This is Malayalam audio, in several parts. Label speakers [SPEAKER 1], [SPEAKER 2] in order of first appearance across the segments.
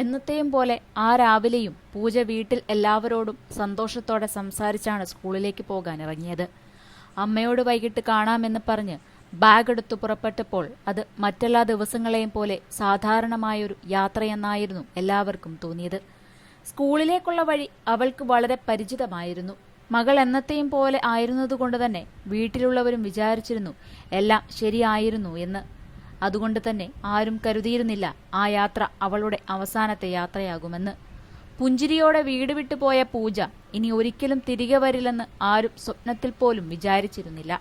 [SPEAKER 1] എന്നത്തെയും പോലെ ആ രാവിലെയും പൂജ വീട്ടിൽ എല്ലാവരോടും സന്തോഷത്തോടെ സംസാരിച്ചാണ് സ്കൂളിലേക്ക് പോകാൻ ഇറങ്ങിയത്. അമ്മയോട് വൈകിട്ട് കാണാമെന്ന് പറഞ്ഞ് ബാഗ് എടുത്തു പുറപ്പെട്ടപ്പോൾ അത് മറ്റെല്ലാ ദിവസങ്ങളെയും പോലെ സാധാരണമായൊരു യാത്രയെന്നായിരുന്നു എല്ലാവർക്കും തോന്നിയത്. സ്കൂളിലേക്കുള്ള വഴി അവൾക്ക് വളരെ പരിചിതമായിരുന്നു. മകൾ എന്നത്തെയും പോലെ ആയിരുന്നതുകൊണ്ട് തന്നെ വീട്ടിലുള്ളവരും വിചാരിച്ചിരുന്നു എല്ലാം ശരിയായിരുന്നു എന്ന് അതുകൊണ്ട് തന്നെ ആരും കരുതിയിരുന്നില്ല ആ യാത്ര അവളുടെ അവസാനത്തെ യാത്രയാകുമെന്ന്. പുഞ്ചിരിയോടെ വീട് വിട്ടുപോയ പൂജ ഇനി ഒരിക്കലും തിരികെ വരില്ലെന്ന് ആരും സ്വപ്നത്തിൽ പോലും വിചാരിച്ചിരുന്നില്ല.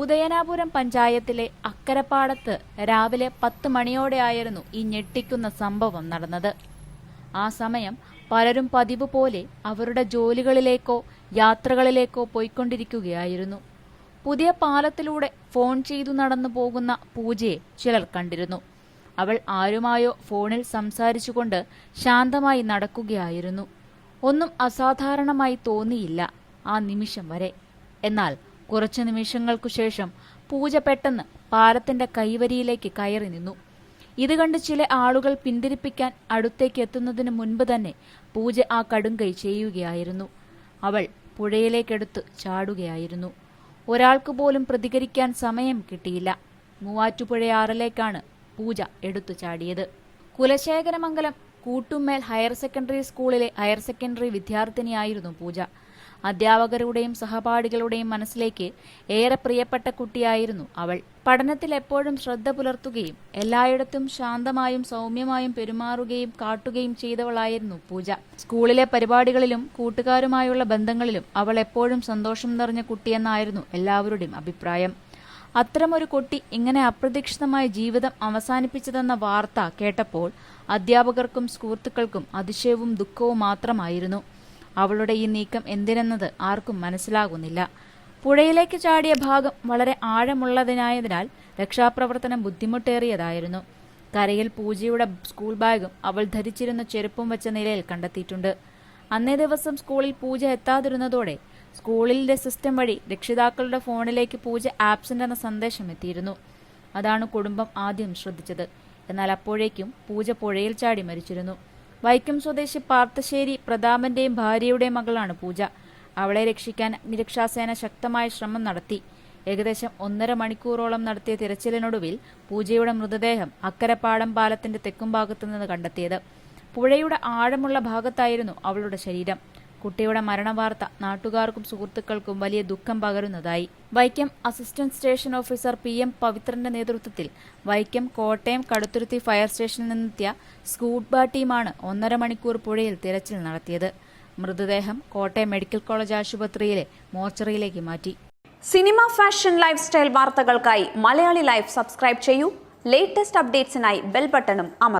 [SPEAKER 1] ഉദയനാപുരം പഞ്ചായത്തിലെ അക്കരപ്പാടത്ത് രാവിലെ പത്ത് മണിയോടെയായിരുന്നു ഈ ഞെട്ടിക്കുന്ന സംഭവം നടന്നത്. ആ സമയം പലരും പതിവ് പോലെ അവരുടെ ജോലികളിലേക്കോ യാത്രകളിലേക്കോ പോയിക്കൊണ്ടിരിക്കുകയായിരുന്നു. പുതിയ പാലത്തിലൂടെ ഫോൺ ചെയ്തു നടന്നു പോകുന്ന പൂജയെ ചിലർ കണ്ടിരുന്നു. അവൾ ആരുമായോ ഫോണിൽ സംസാരിച്ചുകൊണ്ട് ശാന്തമായി നടക്കുകയായിരുന്നു. ഒന്നും അസാധാരണമായി തോന്നിയില്ല ആ നിമിഷം വരെ. എന്നാൽ കുറച്ചു നിമിഷങ്ങൾക്കു ശേഷം പൂജ പെട്ടെന്ന് പാലത്തിന്റെ കൈവരിയിലേക്ക് കയറി നിന്നു. ഇത് കണ്ട് ചില ആളുകൾ പിന്തിരിപ്പിക്കാൻ അടുത്തേക്ക് എത്തുന്നതിന് മുൻപ് തന്നെ പൂജ ആ കടുങ്കൈ ചെയ്യുകയായിരുന്നു. അവൾ പുഴയിലേക്കെടുത്ത് ചാടുകയായിരുന്നു. ഒരാൾക്ക് പോലും പ്രതികരിക്കാൻ സമയം കിട്ടിയില്ല. മൂവാറ്റുപുഴയാറിലേക്കാണ് പൂജ എടുത്തു ചാടിയത്. കുലശേഖരമംഗലം കൂട്ടുമേൽ ഹയർ സെക്കൻഡറി സ്കൂളിലെ ഹയർ സെക്കൻഡറി വിദ്യാർത്ഥിനിയായിരുന്നു പൂജ. അധ്യാപകരുടെയും സഹപാഠികളുടെയും മനസ്സിലേക്ക് ഏറെ പ്രിയപ്പെട്ട കുട്ടിയായിരുന്നു അവൾ. പഠനത്തിൽ എപ്പോഴും ശ്രദ്ധ പുലർത്തുകയും എല്ലായിടത്തും ശാന്തമായും സൗമ്യമായും പെരുമാറുകയും കാട്ടുകയും ചെയ്തവളായിരുന്നു പൂജ. സ്കൂളിലെ പരിപാടികളിലും കൂട്ടുകാരുമായുള്ള ബന്ധങ്ങളിലും അവൾ എപ്പോഴും സന്തോഷം നിറഞ്ഞ കുട്ടിയെന്നായിരുന്നു എല്ലാവരുടെയും അഭിപ്രായം. അത്തരമൊരു കുട്ടി ഇങ്ങനെ അപ്രതീക്ഷിതമായ ജീവിതം അവസാനിപ്പിച്ചതെന്ന വാർത്ത കേട്ടപ്പോൾ അധ്യാപകർക്കും സുഹൃത്തുക്കൾക്കും അതിശയവും ദുഃഖവും മാത്രമായിരുന്നു. അവളുടെ ഈ നീക്കം എന്തിനെന്നത് ആർക്കും മനസ്സിലാകുന്നില്ല. പുഴയിലേക്ക് ചാടിയ ഭാഗം വളരെ ആഴമുള്ളതിനായതിനാൽ രക്ഷാപ്രവർത്തനം ബുദ്ധിമുട്ടേറിയതായിരുന്നു. കരയിൽ പൂജയുടെ സ്കൂൾ ബാഗും അവൾ ധരിച്ചിരുന്ന ചെരുപ്പും വെച്ച നിലയിൽ കണ്ടെത്തിയിട്ടുണ്ട്. അന്നേ ദിവസം സ്കൂളിൽ പൂജ എത്താതിരുന്നതോടെ സ്കൂളിലെ സിസ്റ്റം വഴി രക്ഷിതാക്കളുടെ ഫോണിലേക്ക് പൂജ ആബ്സെന്റ് എന്ന സന്ദേശം എത്തിയിരുന്നു. അതാണ് കുടുംബം ആദ്യം ശ്രദ്ധിച്ചത്. എന്നാൽ അപ്പോഴേക്കും പൂജ പുഴയിൽ ചാടി മരിച്ചിരുന്നു. വൈക്കം സ്വദേശി പാർത്ഥശ്ശേരി പ്രതാപന്റെയും ഭാര്യയുടെയും മകളാണ് പൂജ. അവളെ രക്ഷിക്കാൻ അഗ്നിരക്ഷാസേന ശക്തമായ ശ്രമം നടത്തി. ഏകദേശം ഒന്നര മണിക്കൂറോളം നടത്തിയ തിരച്ചിലിനൊടുവിൽ പൂജയുടെ മൃതദേഹം അക്കരപ്പാടം പാലത്തിന്റെ തെക്കും ഭാഗത്തു നിന്ന് കണ്ടെത്തിയത്. പുഴയുടെ ആഴമുള്ള ഭാഗത്തായിരുന്നു അവളുടെ ശരീരം. കുട്ടിയുടെ മരണവാർത്ത നാട്ടുകാർക്കും സുഹൃത്തുക്കൾക്കും വലിയ ദുഃഖം പകരുന്നതായി. Vaikom assistant station officer P M പവിത്രന്റെ നേതൃത്വത്തിൽ വൈക്കം കോട്ടയം കടുത്തുരുത്തി ഫയർ സ്റ്റേഷനിൽ നിന്നെത്തിയ സ്കൂബ ടീമാണ് ഒന്നര മണിക്കൂർ പുഴയിൽ തിരച്ചിൽ നടത്തിയത്. മൃതദേഹം കോട്ടയം മെഡിക്കൽ കോളേജ് ആശുപത്രിയിലെ മോർച്ചറിയിലേക്ക് മാറ്റി.
[SPEAKER 2] സിനിമ ഫാഷൻ ലൈഫ് സ്റ്റൈൽ വാർത്തകൾക്കായി മലയാളി ലൈഫ് സബ്സ്ക്രൈബ് ചെയ്യൂ. ലേറ്റസ്റ്റ് അപ്ഡേറ്റ്സിനായി ബെൽ ബട്ടണും അമർ